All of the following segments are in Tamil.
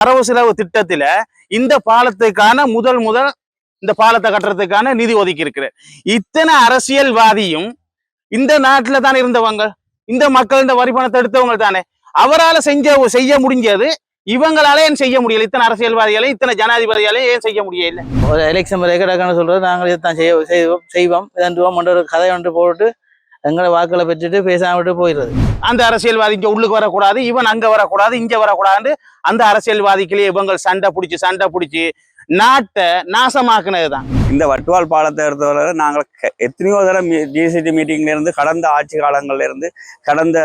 வரவு செலவு திட்டத்துல இந்த பாலத்துக்கான முதல் முதல் இந்த பாலத்தை கட்டுறதுக்கான நிதி ஒதுக்கி இருக்கிற இத்தனை அரசியல்வாதியும் இந்த நாட்டில் தானே இருந்தவங்க? இந்த மக்கள் இந்த வரி பணத்தை எடுத்தவங்க தானே? அவரால செஞ்ச செய்ய முடிஞ்சது இவங்களால ஏன் செய்ய முடியல? இத்தனை அரசியல்வாதிகளையும் இத்தனை ஜனாதிபதிகளையும் ஏன் செய்ய முடியல? ஒரு எலெக்ஷன் கிடக்குன்னு சொல்றது நாங்கள் இதைத்தான் செய்ய செய்வோம் செய்வோம் இதண்டுவோம் ஒரு கதை ஒன்று போட்டு எங்களை வாக்களை பெற்றுட்டு பேசாம விட்டு போயிடுறது. அந்த அரசியல்வாதி இங்க உள்ளுக்கு வரக்கூடாது இவன் அங்க வரக்கூடாது இங்க வரக்கூடாது அந்த அரசியல்வாதிகளே இவங்க சண்டை பிடிச்சி சண்டை பிடிச்சி நாட்டை நாசமாக்குனதுதான். இந்த வட்டுவால் பாலத்தை எடுத்தவரை நாங்கள் எத்தனையோ தடவை ஜிசிடி மீட்டிங்ல இருந்து கடந்த ஆட்சி காலங்கள்ல இருந்து கடந்த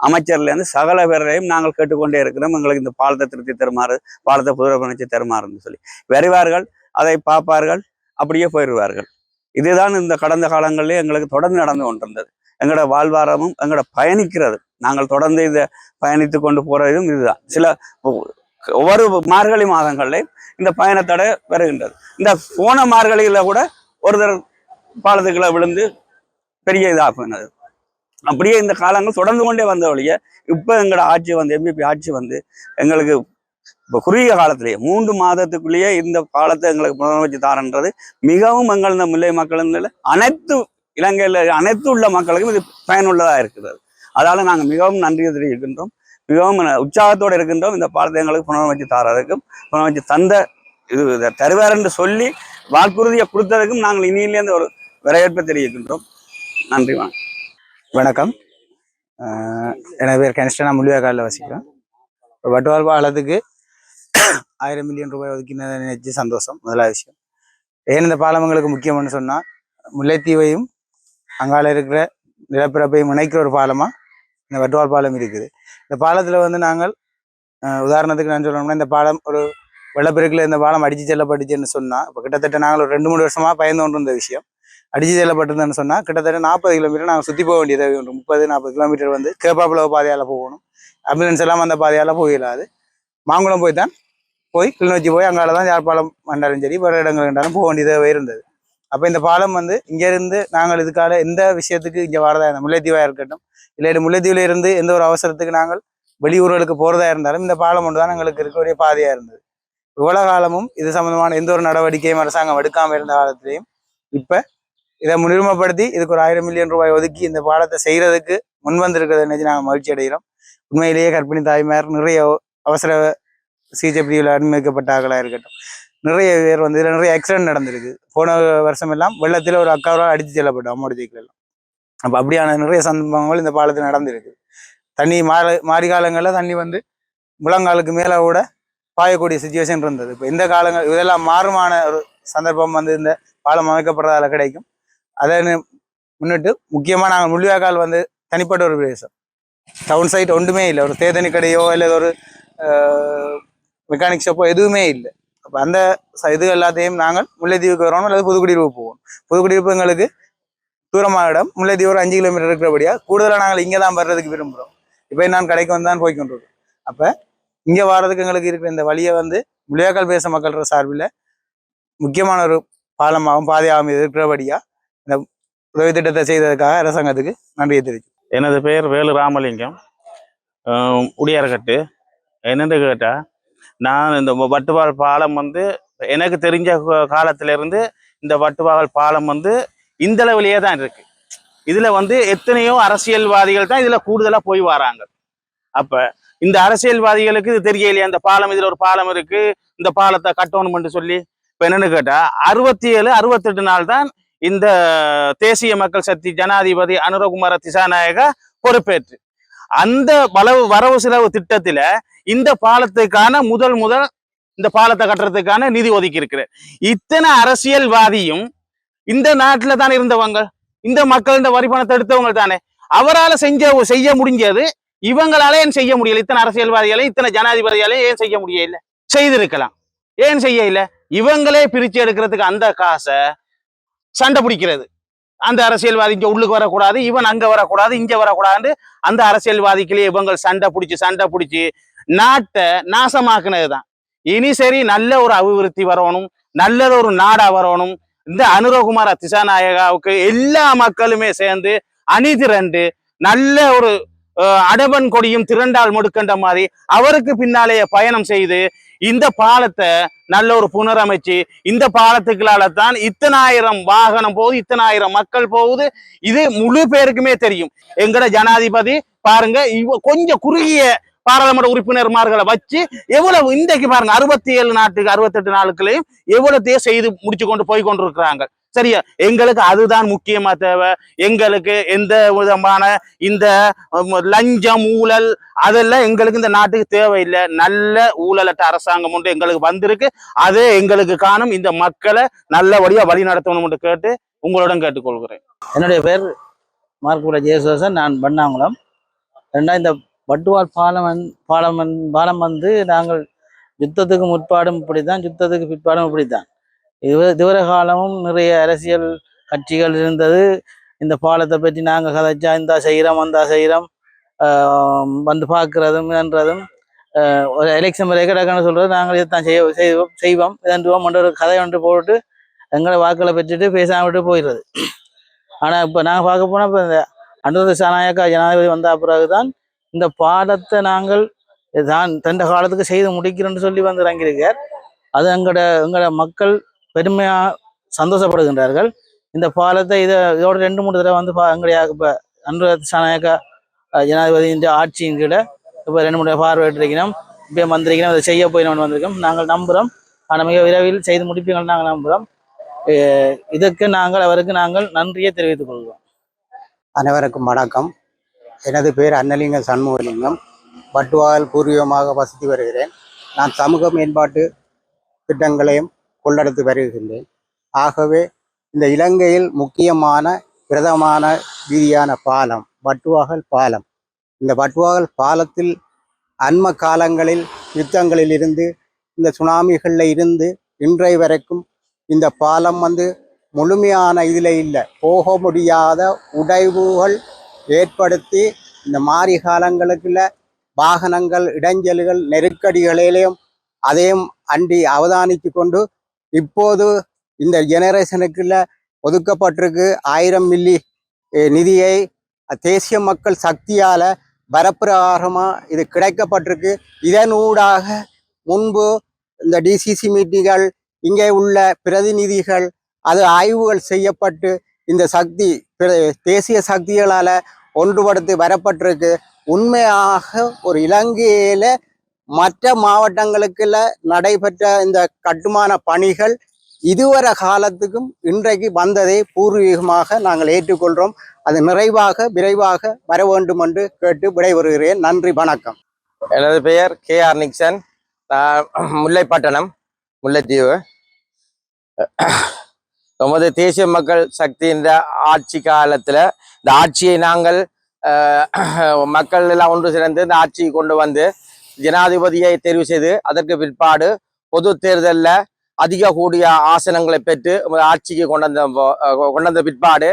அமைச்சர்ல இருந்து சகல பேரையும் நாங்கள் கேட்டுக்கொண்டே இருக்கிறோம். எங்களுக்கு இந்த பாலத்தை திருத்தி தருமாறு பாலத்தை புதுப்பிச்சு தருமாறுன்னு சொல்லி. வருவார்கள் அதை பார்ப்பார்கள் அப்படியே போயிடுவார்கள் இதுதான் இந்த கடந்த காலங்களிலே எங்களுக்கு தொடர்ந்து நடந்து கொண்டிருந்தது. எங்களோட வாழ்வாரமும் எங்களோட பயணிக்கிறது. நாங்கள் தொடர்ந்து இதை பயணித்து கொண்டு போறதும் இதுதான். சில ஒவ்வொரு மார்கழி மாதங்கள்லையும் இந்த பயணத்தடை வருகின்றது. இந்த போன மார்கழியில கூட ஒருத்தர் பாலத்துக்குள்ள விழுந்து பெரிய இதாகினது. அப்படியே இந்த காலங்கள் தொடர்ந்து கொண்டே வந்த வழிய இப்போ எங்களோட ஆட்சி வந்து எம்பிபி ஆட்சி வந்து எங்களுக்கு இப்போ குறுகிய காலத்திலேயே மூன்று மாதத்துக்குள்ளேயே இந்த காலத்தை எங்களுக்கு புனரமைச்சு தாரன்றது மிகவும் எங்கள் இந்த முல்லை மக்கள் அனைத்து இலங்கையில் அனைத்து உள்ள மக்களுக்கும் இது பயனுள்ளதாக இருக்கிறது. அதால நாங்கள் மிகவும் நன்றி தெரிவிக்கின்றோம். மிகவும் உற்சாகத்தோடு இருக்கின்றோம். இந்த பாலத்தை எங்களுக்கு புனரமைச்சு தாரதுக்கும் புனரமைச்சு தந்த இது தருவார் என்று சொல்லி வாக்குறுதியை கொடுத்ததுக்கும் நாங்கள் இனியிலேருந்து ஒரு வரவேற்பை தெரிவிக்கின்றோம். நன்றி வணக்கம். வணக்கம். எனது பேர் கனிஷ்டனா முள்ளிவாக்காலில் வசிக்கிறேன். வட்டுவால் பாலத்துக்கு ஆயிரம் மில்லியன் ரூபாய் ஒதுக்கினதை நினைச்சு சந்தோஷம். முதலாவது விஷயம். ஏன் இந்த பாலம் எங்களுக்கு முக்கியம்னு சொன்னால் முல்லைத்தீவையும் அங்கால இருக்கிற நிலப்பரப்பையும் இணைக்கிற ஒரு பாலமாக இந்த வட்டுவால் பாலம் இருக்குது. இந்த பாலத்தில் வந்து நாங்கள் உதாரணத்துக்கு நான் சொல்லணும்னா இந்த பாலம் ஒரு வெள்ளப்பெருக்கில் இந்த பாலம் அடித்து செல்லப்பட்டுச்சுன்னு சொன்னால் இப்போ கிட்டத்தட்ட நாங்கள் ஒரு ரெண்டு மூணு வருஷமாக பயந்து கொண்டு இருந்த விஷயம். அடித்து செல்லப்பட்டிருந்தேன்னு சொன்னால் கிட்டத்தட்ட நாற்பது கிலோமீட்டர் நாங்கள் சுற்றி போக வேண்டியதாக உண்டு. முப்பது நாற்பது கிலோமீட்டர் வந்து கேப்பாப்புலவு பாதையால் போகணும். ஆம்புலன்ஸ் எல்லாம் அந்த பாதையால் போயிடாது மாங்குளம் போய் தான் போய் கிளிநொச்சி போய் அங்கால தான் யாழ்ப்பாணம் வந்தாலும் சரி வேறு இடங்கள் இருந்தாலும் போக வேண்டியதாக இருந்தது. அப்போ இந்த பாலம் வந்து இங்கேருந்து நாங்கள் இதுக்காக எந்த விஷயத்துக்கு இங்கே வரதா இருந்தால் முல்லைத்தீவாக இருக்கட்டும் இல்லாட்டி முல்லைத்தீவில் இருந்து எந்த ஒரு அவசரத்துக்கு நாங்கள் வெளியூர்களுக்கு போகிறதா இருந்தாலும் இந்த பாலம் ஒன்று தான் எங்களுக்கு இருக்கக்கூடிய பாதையாக இருந்தது. இவ்வளோ காலமும் இது சம்மந்தமான எந்த ஒரு நடவடிக்கையும் அரசாங்கம் எடுக்காமல் இருந்த காலத்திலையும் இப்போ இதை முன்னுரிமைப்படுத்தி இதுக்கு ஒரு ஆயிரம் மில்லியன் ரூபாய் ஒதுக்கி இந்த பாலத்தை செய்யறதுக்கு முன் வந்திருக்கிறது நினைச்சு நாங்கள் மகிழ்ச்சி அடைகிறோம் உண்மையிலேயே கர்ப்பிணி தாய்மார் நிறைய அவசர சிகிச்சை அனுமதிக்கப்பட்டார்களாக இருக்கட்டும். நிறைய பேர் வந்து இதில் நிறைய ஆக்சிடென்ட் நடந்திருக்கு. போன வருஷம் எல்லாம் வெள்ளத்தில் ஒரு அக்காவரால் அடித்து செல்லப்பட்டோம் அம்மோடி சைக்கிள் எல்லாம். அப்போ அப்படியான நிறைய சந்தர்ப்பங்கள் இந்த பாலத்தில் நடந்திருக்கு. தண்ணி மாறி மாறி காலங்களில் தண்ணி வந்து முழங்காலுக்கு மேலே கூட பாயக்கூடிய சுச்சுவேஷன் இருந்தது. இப்போ இந்த காலங்கள் இதெல்லாம் மாறுமான ஒரு சந்தர்ப்பம் வந்து இந்த பாலம் அமைக்கப்படுறதால கிடைக்கும். அதை முன்னிட்டு முக்கியமாக நாங்கள் முள்ளிவாக்கால் வந்து தனிப்பட்ட ஒரு பிரதேசம். டவுன் சைட் ஒன்றுமே இல்லை. ஒரு தேதனி கடையோ இல்லை ஒரு மெக்கானிக் ஷாப்போ எதுவுமே இல்லை. அப்போ அந்த இது எல்லாத்தையும் நாங்கள் முல்லைத்தீவுக்கு வரணும் அல்லது புதுக்குடியிருப்பு போவோம். புதுக்குடியிருப்பு எங்களுக்கு தூரமான இடம். முல்லைத்தீவு ஒரு அஞ்சு கிலோமீட்டர் இருக்கிறபடியா கூடுதலாக நாங்கள் இங்கே தான் வர்றதுக்கு விரும்புகிறோம் இப்போ நான் கடைக்கு வந்து தான் போய் அப்போ இங்கே வர்றதுக்கு எங்களுக்கு இருக்கிற இந்த வழியை வந்து முள்ளிவாக்கால் பேச மக்கள்ற சார்பில் முக்கியமான ஒரு பாலமாகவும் பாதையாகவும் இருக்கிறபடியா இந்த உதவி திட்டத்தை செய்ததுக்காக அரசாங்கத்துக்கு நன்றியை தெரிவிச்சு எனது பெயர் வேலு ராமலிங்கம் அஹ் என்னென்று என்னென்னு கேட்டால் நான் இந்த வட்டுவால் பாலம் வந்து எனக்கு தெரிஞ்ச காலத்திலிருந்து காலத்துல இருந்து இந்த வட்டுவால் பாலம் வந்து இந்த லெவலியே தான் இருக்கு. இதுல வந்து எத்தனையோ அரசியல்வாதிகள் தான் இதுல கூடுதலா போய் வராங்க. அப்ப இந்த அரசியல்வாதிகளுக்கு இது தெரியலையா அந்த பாலம் இதுல ஒரு பாலம் இருக்கு இந்த பாலத்தை கட்டணும்னு சொல்லி. இப்ப என்னன்னு கேட்டா அறுபத்தி ஏழு அறுபத்தெட்டு நாள் தான் இந்த தேசிய மக்கள் சக்தி ஜனாதிபதி அனுரகுமார திசாநாயகா பொறுப்பேற்று. அந்த வளவு வரவு செலவு திட்டத்துல இந்த பாலத்துக்கான முதல் முதல் இந்த பாலத்தை கட்டுறதுக்கான நிதி ஒதுக்கி இருக்கிறார். இத்தனை அரசியல்வாதியும் இந்த நாட்டில் தானே இருந்தவங்க? இந்த மக்கள் இந்த வரி பணத்தை எடுத்தவங்க தானே? அவரால செஞ்ச செய்ய முடிஞ்சது இவங்களால ஏன் செய்ய முடியல? இத்தனை அரசியல்வாதிகளையும் இத்தனை ஜனாதிபதிகளையும் ஏன் செய்ய முடியல? செய்திருக்கலாம். ஏன் செய்ய இல்ல இவங்களே பிரிச்சு எடுக்கிறதுக்கு அந்த காசை சண்டை பிடிக்கிறது. அந்த அரசியல்வாதி இங்க உள்ளுக்கு வரக்கூடாது இவன் அங்க வரக்கூடாது இங்க வரக்கூடாது அந்த அரசியல்வாதிக்குள்ளேயே இவங்க சண்டை பிடிச்சி சண்டை பிடிச்சி நாட்டை நாசமாக்குனதுதான். இனி சரி நல்ல ஒரு அபிவிருத்தி வரணும் நல்ல ஒரு நாடா வரணும். இந்த அனுரகுமார திசாநாயகாவுக்கு எல்லா மக்களுமே சேர்ந்து அணி திரண்டு நல்ல ஒரு அடவன் கொடியும் திரண்டால் முடுக்கின்ற மாதிரி அவருக்கு பின்னாலேயே பயணம் செய்து இந்த பாலத்தை நல்ல ஒரு புனரமைச்சு இந்த பாலத்துக்களால தான் இத்தனாயிரம் வாகனம் போகுது இத்தனாயிரம் மக்கள் போகுது. இது முழு பேருக்குமே தெரியும். எங்கட ஜனாதிபதி பாருங்க இவ கொஞ்சம் குறுகிய பாராளுமன்ற உறுப்பினர்மார்களை வச்சு எவ்வளவு இன்றைக்கு பாருங்க அறுபத்தி ஏழு நாட்டுக்கு அறுபத்தெட்டு நாளுக்குள்ளேயும் எவ்வளத்தையோ செய்து முடிச்சு கொண்டு போய் கொண்டிருக்கிறாங்க. சரியா? எங்களுக்கு அதுதான் முக்கியமா தேவை. எங்களுக்கு எந்த விதமான இந்த லஞ்சம் ஊழல் அதெல்லாம் எங்களுக்கு இந்த நாட்டுக்கு தேவையில்லை. நல்ல ஊழலற்ற அரசாங்கம் ஒன்று எங்களுக்கு வந்திருக்கு. அதே எங்களுக்கு காணும் இந்த மக்களை நல்லபடியா வழி நடத்தணும் கேட்டு உங்களுடன் கேட்டுக்கொள்கிறேன். என்னுடைய பேர் மார்க்குட ஜெயசுவாசன் நான் பண்ணாங்குளம் ரெண்டா இந்த வட்டுவார் பாலம் வந் பாலம் வந் பாலம் வந்து நாங்கள் யுத்தத்துக்கு முற்பாடும் இப்படித்தான் யுத்தத்துக்கு பிற்பாடும் இப்படித்தான். இது இதுவரை காலமும் நிறைய அரசியல் கட்சிகள் இருந்தது. இந்த பாலத்தை பற்றி நாங்கள் கதைச்சா இந்தா செய்கிறோம் வந்தா செய்கிறோம். வந்து பார்க்குறதும் என்றதும் ஒரு எலெக்ஷன் ரெக்கடாக்கன்னு சொல்கிறது நாங்கள் இதைத்தான் செய்ய செய்வோம் செய்வோம் இதன்றுவோம் ஒரு கதை ஒன்று போட்டு எங்களை வாக்களை பெற்றுட்டு பேசாம விட்டு போயிடுறது. ஆனால் இப்போ நாங்கள் பார்க்க போனால் இப்போ இந்த அனுரத சாநாயக்கா ஜனாதிபதி வந்த பிறகு தான் இந்த பாலத்தை நாங்கள் தான் தண்ட காலத்துக்கு செய்து முடிக்கிறோம்னு சொல்லி வந்து இறங்கியிருக்கார். அது எங்களோட எங்களோட மக்கள் பெருமையாக சந்தோஷப்படுகின்றார்கள். இந்த பாலத்தை இதை இதோட ரெண்டு மூணு தடவை வந்து பா எங்களுடைய இப்போ அனுரத சனநாயக ஜனாதிபதியின் ஆட்சியின் கீழே இப்போ ரெண்டு மூணு பார்வையிட்டிருக்கிறோம். இப்போ வந்திருக்கிறோம் அதை செய்ய போய் நம்ம வந்திருக்கோம். நாங்கள் நம்புகிறோம் ஆனால் மிக விரைவில் செய்து முடிப்பீங்கள் நாங்கள் நம்புகிறோம் இதற்கு நாங்கள் அவருக்கு நாங்கள் நன்றியை தெரிவித்துக் கொள்கிறோம். அனைவருக்கும் வணக்கம். எனது பேர் அன்னலிங்க சண்முகலிங்கம். பட்டுவால் பூர்வீகமாக வசித்து வருகிறேன். நான் சமூக மேம்பாட்டு திட்டங்களையும் கொள்ளெடுத்து வருகின்றேன். ஆகவே இந்த இலங்கையில் முக்கியமான பிரதமான வீதியான பாலம் வட்டுவாகல் பாலம். இந்த வட்டுவாகல் பாலத்தில் அண்ம காலங்களில் யுத்தங்களில் இருந்து இந்த சுனாமிகளில் இருந்து இன்றைய வரைக்கும் இந்த பாலம் வந்து முழுமையான இதில் இல்லை. போக முடியாத உடைவுகள் ஏற்படுத்தி இந்த மாறி காலங்களுக்குள்ள வாகனங்கள் இடைஞ்சல்கள் நெருக்கடிகளிலையும் அதையும் அண்டி அவதானித்து கொண்டு இப்போது இந்த ஜெனரேஷனுக்குள்ள ஒதுக்கப்பட்டிருக்கு ஆயிரம் மில்லி நிதியை தேசிய மக்கள் சக்தியால் வரப்பிரகாரமாக இது கிடைக்கப்பட்டிருக்கு. இதனூடாக முன்பு இந்த டிசிசி மீட்டிங்கள் இங்கே உள்ள பிரதிநிதிகள் அது ஆய்வுகள் செய்யப்பட்டு இந்த சக்தி தேசிய சக்திகளால் ஒன்றுபடுத்தி வரப்பட்டிருக்கு. உண்மையாக ஒரு இலங்கையில மற்ற மாவட்டங்களுக்குள்ள நடைபெற்ற இந்த கட்டுமான பணிகள் இதுவரை காலத்துக்கும் இன்றைக்கு வந்ததை பூர்வீகமாக நாங்கள் ஏற்றுக்கொள்கிறோம் அது நிறைவாக விரைவாக வர வேண்டும் என்று கேட்டு விடைபெறுகிறேன். நன்றி வணக்கம். எனது பெயர் K R Nixon. Mullaipattanam Mullaitivu. நமது தேசிய மக்கள் சக்தியின் ஆட்சி காலத்தில் இந்த ஆட்சியை நாங்கள் மக்கள் எல்லாம் ஒன்று சேர்ந்து இந்த ஆட்சியை கொண்டு வந்து ஜனாதிபதியை தெரிவு செய்து அதற்கு பிற்பாடு பொது தேர்தலில் அதிக கூடிய ஆசனங்களை பெற்று ஆட்சிக்கு கொண்டு வந்த கொண்டு வந்த பிற்பாடு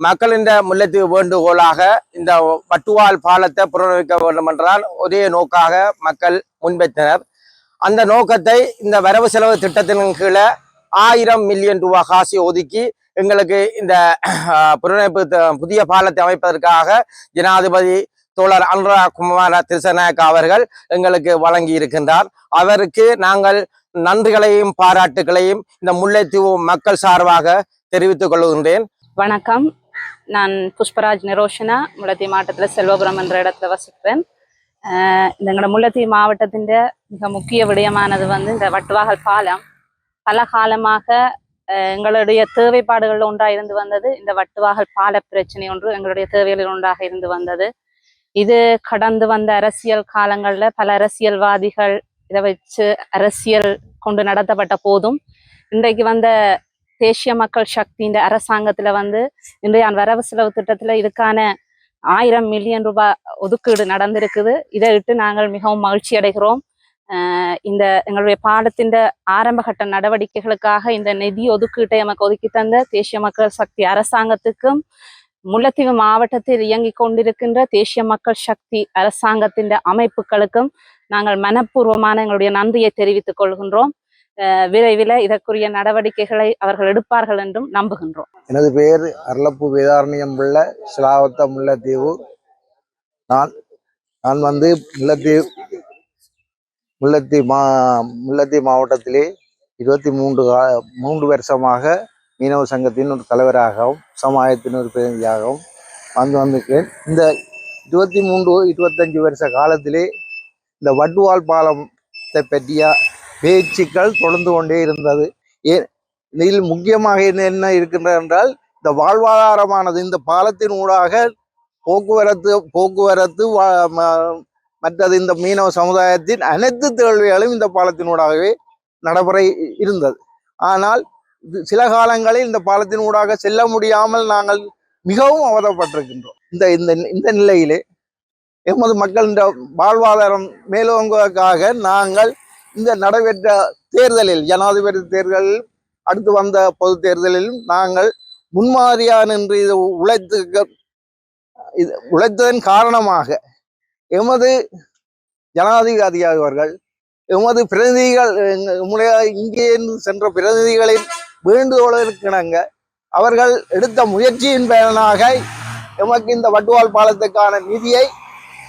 மக்களின் முல்லைத்தீவு வேண்டுகோளாக இந்த வட்டுவால் பாலத்தை புறநமைக்க வேண்டும் என்றால் ஒரே நோக்காக மக்கள் முன்வைத்தனர் அந்த நோக்கத்தை இந்த வரவு செலவு திட்டத்தின் கீழே ஆயிரம் மில்லியன் ரூபாய் காசி ஒதுக்கி எங்களுக்கு இந்த புனரமைப்பு புதிய பாலத்தை அமைப்பதற்காக ஜனாதிபதி தோழர் அனுராக் குமார திருசநாயக்கா அவர்கள் எங்களுக்கு வழங்கி இருக்கின்றார். அவருக்கு நாங்கள் நன்றிகளையும் பாராட்டுகளையும் இந்த முல்லைத்தீவு மக்கள் சார்பாக தெரிவித்துக் கொள்கின்றேன். வணக்கம். நான் புஷ்பராஜ் நிரோஷனா முல்லைத்தீவு மாவட்டத்தில் செல்வபுரம் என்ற இடத்துல வசிக்கிறேன். இந்த எங்களோட முல்லைத்தீவு மாவட்டத்தின் மிக முக்கிய விடயமானது வந்து இந்த வட்டுவாகல் பாலம். பல காலமாக எங்களுடைய தேவைப்பாடுகள் ஒன்றாக இருந்து வந்தது. இந்த வட்டுவாகல் பால பிரச்சனை ஒன்று எங்களுடைய தேவைகளில் ஒன்றாக இருந்து வந்தது. இது கடந்து வந்த அரசியல் காலங்களில் பல அரசியல்வாதிகள் இதை வச்சு அரசியல் கொண்டு நடத்தப்பட்ட போதும் இன்றைக்கு வந்த தேசிய மக்கள் சக்தியின் அரசாங்கத்துல வந்து இன்றைய வரவு செலவு திட்டத்தில் இதுக்கான ஆயிரம் மில்லியன் ரூபாய் ஒதுக்கீடு நடந்திருக்குது. இதை இட்டு நாங்கள் மிகவும் மகிழ்ச்சி அடைகிறோம் இந்த எங்களுடைய பாடத்தின் ஆரம்பகட்ட நடவடிக்கைகளுக்காக இந்த நிதி ஒதுக்கீட்டை நமக்கு ஒதுக்கி தந்த தேசிய மக்கள் சக்தி அரசாங்கத்துக்கும் முல்லைத்தீவு மாவட்டத்தில் இயங்கிக் கொண்டிருக்கின்ற தேசிய மக்கள் சக்தி அரசாங்கத்தின் அமைப்புகளுக்கும் நாங்கள் மனப்பூர்வமான எங்களுடைய நன்றியை தெரிவித்துக் கொள்கின்றோம். ஆஹ் விரைவில் இதற்குரிய நடவடிக்கைகளை அவர்கள் எடுப்பார்கள் என்றும் நம்புகின்றோம். எனது பெயர் அருளப்பு வேதாரண்யம் உள்ள சிலாவத்த முல்லைத்தீவு. நான் நான் வந்து முல்லத்தி முல்லத்தி மா முல்லத்தி மாவட்டத்திலே இருபத்தி மூன்று கா மூன்று வருஷமாக மீனவ சங்கத்தின் ஒரு தலைவராகவும் சமாயத்தின் ஒரு பிரதிநிதியாகவும் வந்து வந்திருக்கிறேன். இந்த இருபத்தி மூன்று இருபத்தஞ்சு வருஷ காலத்திலே இந்த வட்டுவால் பாலத்தை பற்றிய பேச்சுக்கள் தொடர்ந்து கொண்டே இருந்தது. ஏன் இதில் முக்கியமாக என்ன என்ன இருக்கின்றது என்றால் இந்த வாழ்வாதாரமானது இந்த பாலத்தின் ஊடாக போக்குவரத்து போக்குவரத்து வா- மற்றது இந்த மீனவ சமுதாயத்தின் அனைத்து தேவைகளும் இந்த பாலத்தினூடாகவே நடைபெற இருந்தது. ஆனால் சில காலங்களில் இந்த பாலத்தின் ஊடாக செல்ல முடியாமல் நாங்கள் மிகவும் அவதப்பட்டிருக்கின்றோம். இந்த இந்த இந்த நிலையிலே எமது மக்களின் வாழ்வாதாரம் மேலோங்குவதற்காக நாங்கள் இந்த நடைபெற்ற தேர்தலில் ஜனாதிபதி தேர்தலில் அடுத்து வந்த பொது தேர்தலிலும் நாங்கள் முன்மாதிரியான நின்று இது உழைத்து இது உழைத்ததன் காரணமாக எமது ஜனாதிபதி அவர்கள் எமது பிரதிநிதிகள் எங்க- இங்கே சென்ற பிரதிநிதிகளின் வேண்டுகோளுக்கிணங்க அவர்கள் எடுத்த முயற்சியின் பயனாக எமக்கு இந்த வட்டுவால் பாலத்துக்கான நிதியை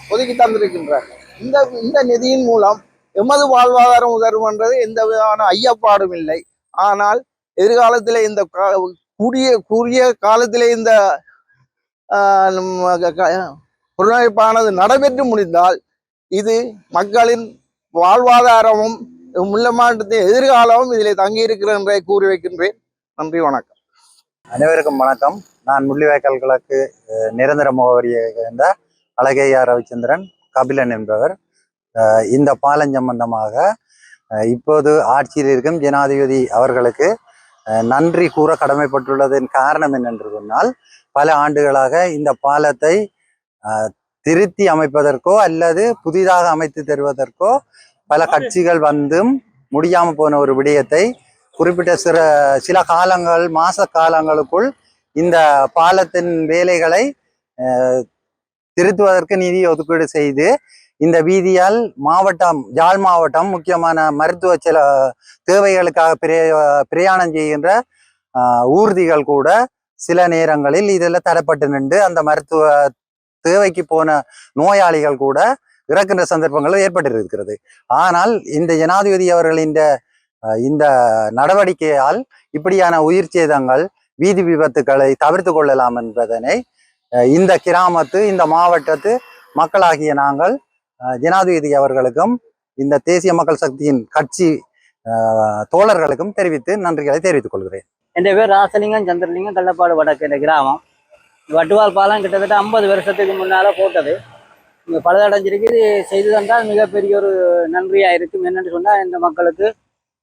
ஒதுக்கி தந்திருக்கின்றார். இந்த இந்த நிதியின் மூலம் எமது வாழ்வாதாரம் உதரும் என்றது எந்த விதமான ஐயப்பாடும் இல்லை. ஆனால் எதிர்காலத்தில் இந்த கூடிய கூறிய காலத்திலே இந்த ஆஹ், புனரமைப்பானது நடைபெற்று முடிந்தால் இது மக்களின் வாழ்வாதாரமும் முல்ல மாவட்டத்தின் எதிர்காலமும் இதில் தங்கியிருக்கிறது என்றே கூறி வைக்கின்றேன். நன்றி வணக்கம். அனைவருக்கும் வணக்கம். நான் முள்ளிவாய்க்கால் கிழக்கு நிரந்தர முகவரியை சேர்ந்த அழகையா ரவிச்சந்திரன் கபிலன் என்பவர். இந்த பாலம் சம்பந்தமாக இப்போது ஆட்சியில் இருக்கும் ஜனாதிபதி அவர்களுக்கு நன்றி கூற கடமைப்பட்டுள்ளதன் காரணம் என்னென்று சொன்னால் பல ஆண்டுகளாக இந்த பாலத்தை திருத்தி அமைப்பதற்கோ அல்லது புதிதாக அமைத்து தருவதற்கோ பல கட்சிகள் வந்தும் முடியாம போன ஒரு விடயத்தை குறிப்பிட்ட சில சில காலங்கள் மாச காலங்களுக்குள் இந்த பாலத்தின் வேலைகளை திருத்துவதற்கு நிதி ஒதுக்கீடு செய்து இந்த வீதியால் மாவட்டம் யாழ் மாவட்டம் முக்கியமான மருத்துவ சில தேவைகளுக்காக பிரே பிரயாணம் செய்கின்ற ஊர்திகள் கூட சில நேரங்களில் இதில் தரப்பட்டு நின்று அந்த மருத்துவ தேவைக்கு போன நோயாளிகள் கூட இறக்கின்ற சந்தர்ப்பங்கள் ஏற்பட்டிருக்கிறது. ஆனால் இந்த ஜனாதிபதி அவர்களின் இந்த இந்த நடவடிக்கையால் இப்படியான உயிர் சேதங்கள் வீதி விபத்துக்களை தவிர்த்து கொள்ளலாம் என்பதனை இந்த கிராமத்து இந்த மாவட்டத்து மக்களாகிய நாங்கள் ஜனாதிபதி அவர்களுக்கும் இந்த தேசிய மக்கள் சக்தியின் கட்சி தோழர்களுக்கும் தெரிவித்து நன்றிகளை தெரிவித்துக் கொள்கிறேன். என் பேர் ராசலிங்கம் சந்திரலிங்கம் கள்ளப்பாடு வடக்கு இந்த கிராமம். வட்டுவால் பாலம் கிட்டத்தட்ட ஐம்பது வருஷத்துக்கு முன்னால் போட்டது. இங்கே பழுதடைஞ்சிருக்கு இது செய்து தந்தால் மிகப்பெரிய ஒரு நன்றியாக இருக்கும். என்னென்னு சொன்னால் இந்த மக்களுக்கு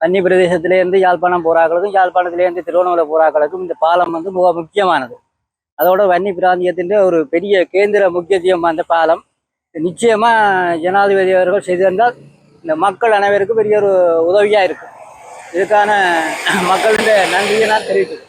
தண்ணி பிரதேசத்திலேருந்து யாழ்ப்பாணம் போறாக்களுக்கும் யாழ்ப்பாணத்திலேருந்து திருவண்ணாமலை போறாக்களுக்கும் இந்த பாலம் வந்து மிக முக்கியமானது. அதோட வன்னி பிராந்தியத்தின் ஒரு பெரிய கேந்திர முக்கியத்துவம் அந்த பாலம். நிச்சயமாக ஜனாதிபதி அவர்கள் செய்து தந்தால் இந்த மக்கள் அனைவருக்கும் பெரிய ஒரு உதவியாக இருக்கும். இதுக்கான மக்களுடைய நன்றியை நான் தெரிவித்துக்கிறேன்